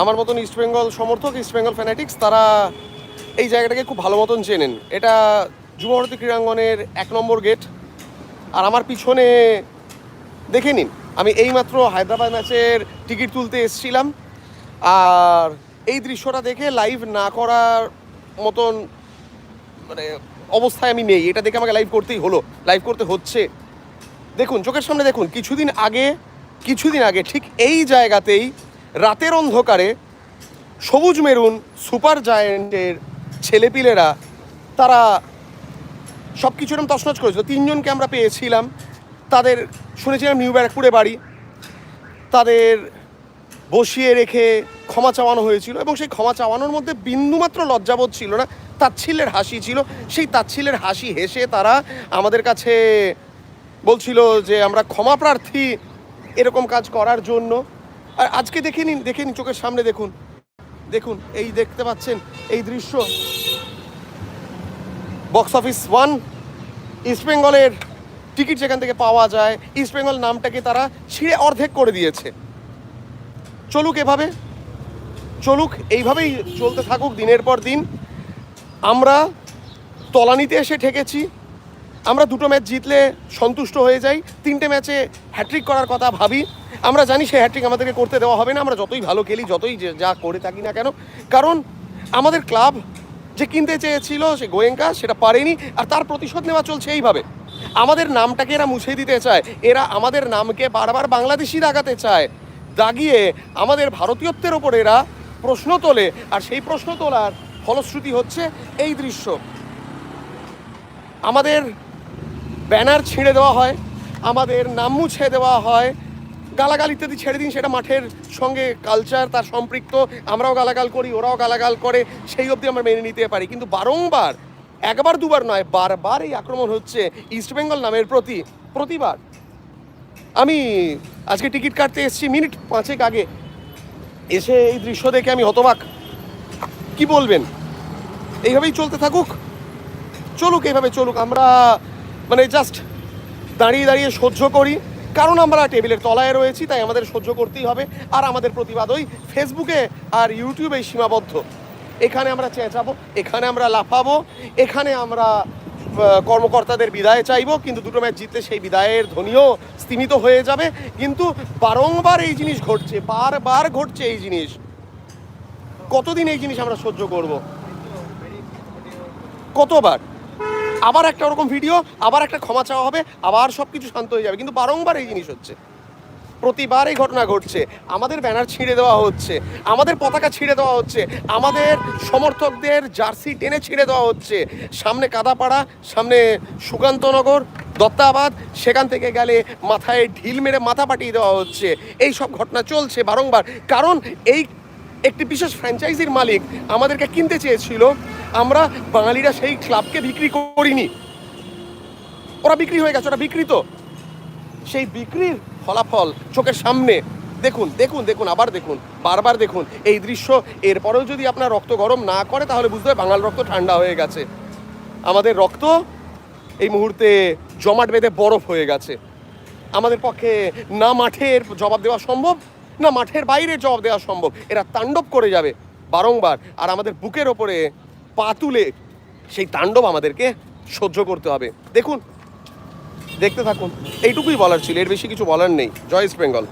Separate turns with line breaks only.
আমার মতন ইস্টবেঙ্গল সমর্থক ইস্টবেঙ্গল ফ্যানাটিক্স তারা এই জায়গাটাকে খুব ভালো মতন চেনেন। এটা যুবভারতী ক্রীড়াঙ্গনের এক নম্বর গেট আর আমার পিছনে দেখে নিন, আমি এইমাত্র হায়দ্রাবাদ ম্যাচের টিকিট তুলতে এসেছিলাম। আর এই দৃশ্যটা দেখে লাইভ না করার মতন মানে অবস্থায় আমি নেই। এটা দেখে আমাকে লাইভ করতেই হলো লাইভ করতে হচ্ছে। দেখুন, চোখের সামনে দেখুন, কিছুদিন আগে কিছুদিন আগে, ঠিক এই জায়গাতেই রাতের অন্ধকারে সবুজ মেরুন সুপার জায়েন্টের ছেলেপিলেরা, তারা সব কিছু এরকম তছনছ করেছিল। তিনজনকে আমরা পেয়েছিলাম। তাদের শুনেছিলাম নিউ ব্যারাকপুরে বাড়ি। তাদের বসিয়ে রেখে ক্ষমা চাওয়ানো হয়েছিল এবং সেই ক্ষমা চাওয়ানোর মধ্যে বিন্দুমাত্র লজ্জাবোধ ছিল না, তাচ্ছিল্যের হাসি ছিল। সেই তাচ্ছিল্যের হাসি হেসে তারা আমাদের কাছে বলছিল যে, আমরা ক্ষমা প্রার্থী এরকম কাজ করার জন্য। আর আজকে দেখে নিন দেখে নিন, চোখের সামনে দেখুন। দেখুন, এই দেখতে পাচ্ছেন, এই দৃশ্য। বক্স অফিস ওয়ান ইস্টবেঙ্গলের টিকিট যেখান থেকে পাওয়া যায় ইস্টবেঙ্গল নামটাকে তারা ছিঁড়ে অর্ধেক করে দিয়েছে। চলুক এভাবে, চলুক এইভাবেই চলতে থাকুক দিনের পর দিন। আমরা তলানিতে এসে ঠেকেছি। আমরা দুটো ম্যাচ জিতলে সন্তুষ্ট হয়ে যাই। তিনটে ম্যাচে হ্যাট্রিক করার কথা ভাবি। আমরা জানি সেই হ্যাট্রিক আমাদেরকে করতে দেওয়া হবে না। আমরা যতই ভালো খেলি, যতই যে- যা করে থাকি না কেন। কারণ আমাদের ক্লাব যে কিনতে চেয়েছিল, সে গোয়েঙ্কা, সেটা পারেনি। আর তার প্রতিশোধ নেওয়া চলছে এইভাবে। আমাদের নামটাকে এরা মুছে দিতে চায়। এরা আমাদের নামকে বারবার বাংলাদেশি দাগাতে চায়। দাগিয়ে আমাদের ভারতীয়ত্বের ওপর এরা প্রশ্ন তোলে। আর সেই প্রশ্ন তোলার ফলশ্রুতি হচ্ছে এই দৃশ্য। আমাদের ব্যানার ছিঁড়ে দেওয়া হয়, আমাদের নাম মুছে দেওয়া হয়, গালাগাল ইত্যাদি ছেড়ে দিন, সেটা মাঠের সঙ্গে কালচার তার সম্পৃক্ত, আমরাও গালাগাল করি, ওরাও গালাগাল করে, সেই অবধি আমরা মেনে নিতে পারি। কিন্তু বারংবার, একবার দুবার নয়, বারবার এই আক্রমণ হচ্ছে ইস্টবেঙ্গল নামের প্রতি, প্রতিবার। আমি আজকে টিকিট কাটতে এসেছি, মিনিট পাঁচেক আগে। এসে এই দৃশ্য দেখে আমি হতবাক। কি বলবেন? এইভাবেই চলতে থাকুক? চলুক, এইভাবে চলুক। আমরা মানে জাস্ট দাঁড়িয়ে দাঁড়িয়ে সহ্য করি। কারণ আমরা টেবিলের তলায় রয়েছি, তাই আমাদের সহ্য করতেই হবে। আর আমাদের প্রতিবাদ ওই ফেসবুকে আর ইউটিউবে সীমাবদ্ধ। এখানে আমরা চেঁচাবো, এখানে আমরা লাফাবো, এখানে আমরা কর্মকর্তাদের বিদায় চাইব, কিন্তু দুটো ম্যাচ জিতলে সেই বিদায়ের ধ্বনিও স্তিমিত হয়ে যাবে। কিন্তু বারংবার এই জিনিস ঘটছে, বারবার ঘটছে এই জিনিস। কতদিন এই জিনিস আমরা সহ্য করব? কতবার? আবার একটা ওরকম ভিডিও আবার একটা ক্ষমা চাওয়া হবে, আবার সব কিছু শান্ত হয়ে যাবে। কিন্তু বারংবার এই জিনিস হচ্ছে। প্রতিবার এই ঘটনা ঘটছে। আমাদের ব্যানার ছিঁড়ে দেওয়া হচ্ছে। আমাদের পতাকা ছিঁড়ে দেওয়া হচ্ছে। আমাদের সমর্থকদের জার্সি টেনে ছিঁড়ে দেওয়া হচ্ছে। সামনে কাদাপাড়া, সামনে সুকান্তনগর দত্তাবাদ, সেখান থেকে গেলে মাথায় ঢিল মেরে মাথা পাঠিয়ে দেওয়া হচ্ছে। এই সব ঘটনা চলছে বারংবার। কারণ এই একটি বিশেষ ফ্র্যাঞ্চাইজির মালিক আমাদেরকে কিনতে চেয়েছিল। আমরা বাঙালিরা সেই ক্লাবকে বিক্রি করিনি। ওরা বিক্রি হয়ে গেছে, ওরা বিকৃত সেই বিক্রির ফলাফল চোখের সামনে। দেখুন দেখুন দেখুন, আবার দেখুন, বারবার দেখুন। এই দৃশ্য, এরপরেও যদি আপনার রক্ত গরম না করে, তাহলে বুঝতে হবে বাঙাল রক্ত ঠান্ডা হয়ে গেছে। আমাদের রক্ত এই মুহূর্তে জমাট বেঁধে বরফ হয়ে গেছে। আমাদের পক্ষে না মাঠের জবাব দেওয়া সম্ভব না, মাঠের বাইরে জবাব দেওয়া সম্ভব। এরা তাণ্ডব করে যাবে বারংবার। আর আমাদের বুকের ওপরে পা তুলে সেই তাণ্ডব আমাদেরকে সহ্য করতে হবে। দেখুন, দেখতে থাকুন। এইটুকুই বলার ছিল, এর বেশি কিছু বলার নেই। জয় ইস্ট বেঙ্গল।